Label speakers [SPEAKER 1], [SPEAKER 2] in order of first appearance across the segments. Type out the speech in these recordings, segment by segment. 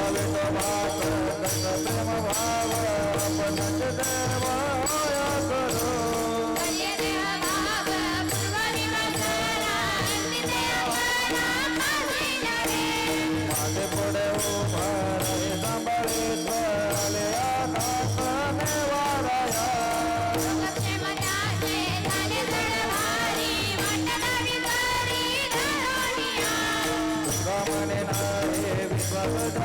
[SPEAKER 1] भव भाव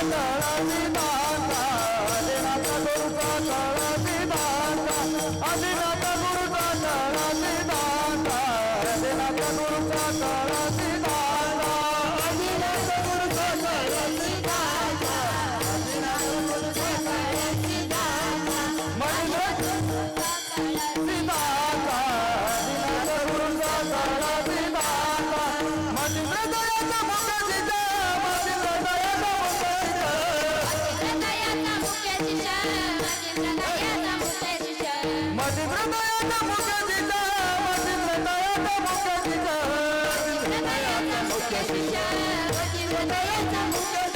[SPEAKER 1] আমরা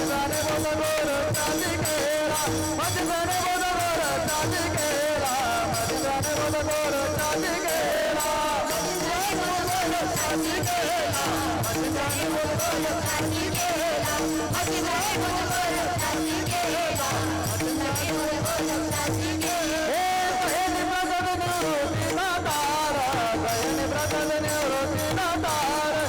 [SPEAKER 1] भजने बोल बोल ताली केरा भजने बोल बोल ताली केरा भजने बोल बोल ताली केरा भजने बोल बोल ताली केरा भजने बोल बोल ताली केरा भजने बोल बोल ताली केरा भजने बोल बोल ताली केरा हे बहन भगत न्यू बिना तारा बहन भगत न्यू बिना तारा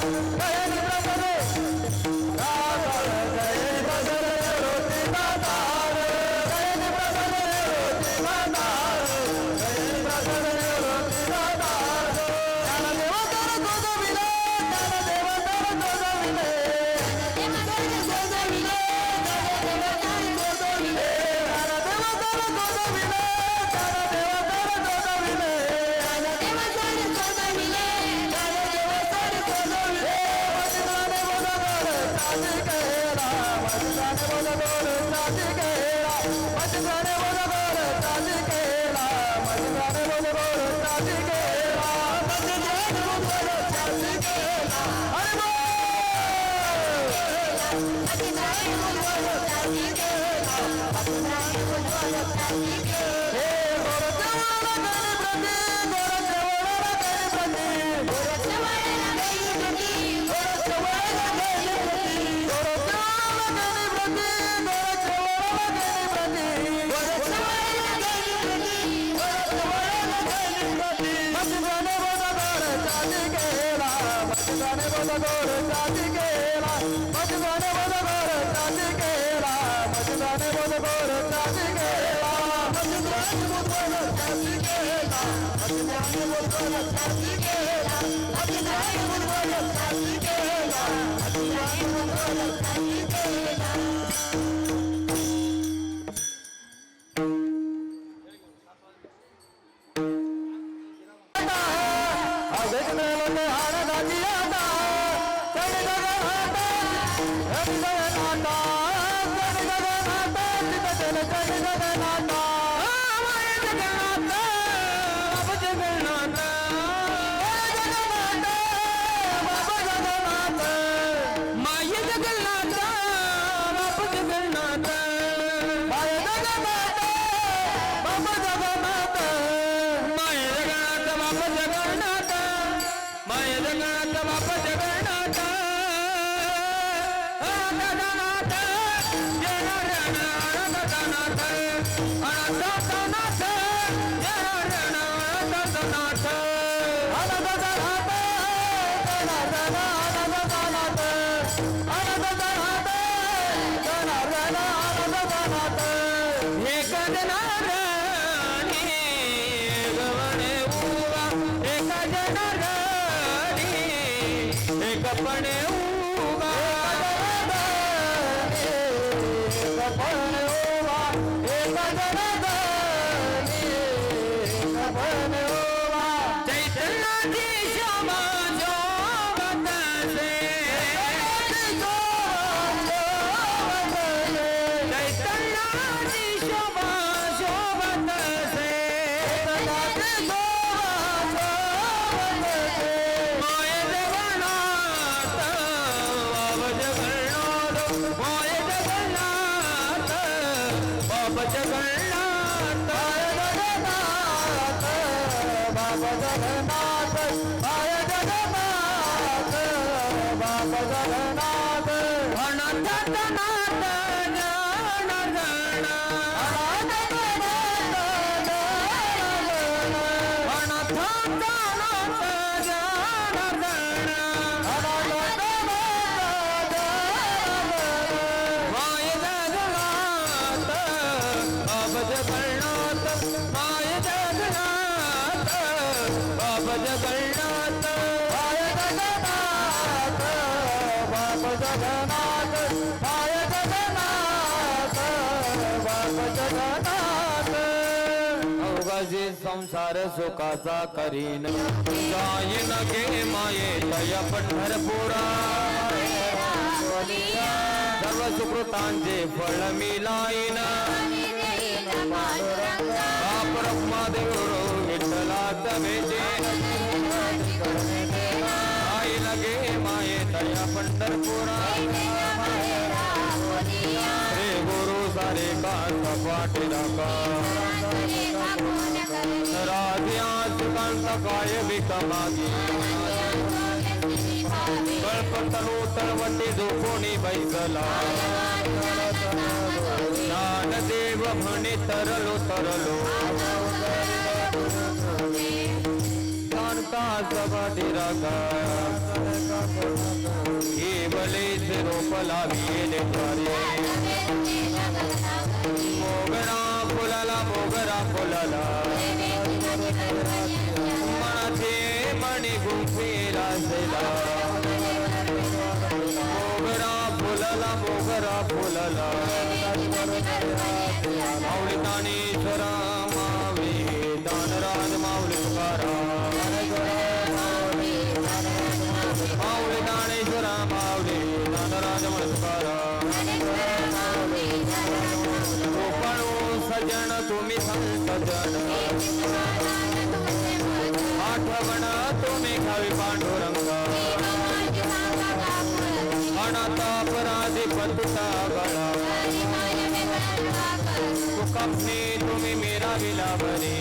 [SPEAKER 1] I'm
[SPEAKER 2] gonna go. to the my Bye-bye. Jugnauth पाय जगनाथ बाप जगनाथ जगन्नाथ. अवघाजी संसार सुखाचा करीन. जाईन गे माये दय पंढरपुरा सर्व सुकृतांचे फळ मी लाईन. मिलाईन देऊळो विठ्ठलात भेटे आई लगे माये तया पंढरपुरा सारे कांत पाठी राखा राधियास कांत काय विकमागी कल्पतरू तळवटी झोपोनी बैसला ज्ञानदेव म्हणे तरलो तरलो कांता सभाटी राखा हे बलेच रोप लाविले द्वारे गुंफीला मोगरा फुलला मोगरा फुलला. माऊली ताणेश्वरा मावळी दानराज माऊली तुकारा माऊली ताणेश्वरा मावले दानराज माऊली तुकारा गोपाळो सजन तुम्ही संत जन आठवण तुम्ही खावी पांडुरंग. अनाथापराधी पतुता गळा सुखपणे तुम्ही मेरा विला बरे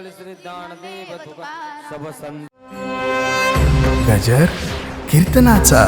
[SPEAKER 2] विठ्ठल श्री ज्ञानदेव तुका. सब संत
[SPEAKER 3] गजर कीर्तनाचा.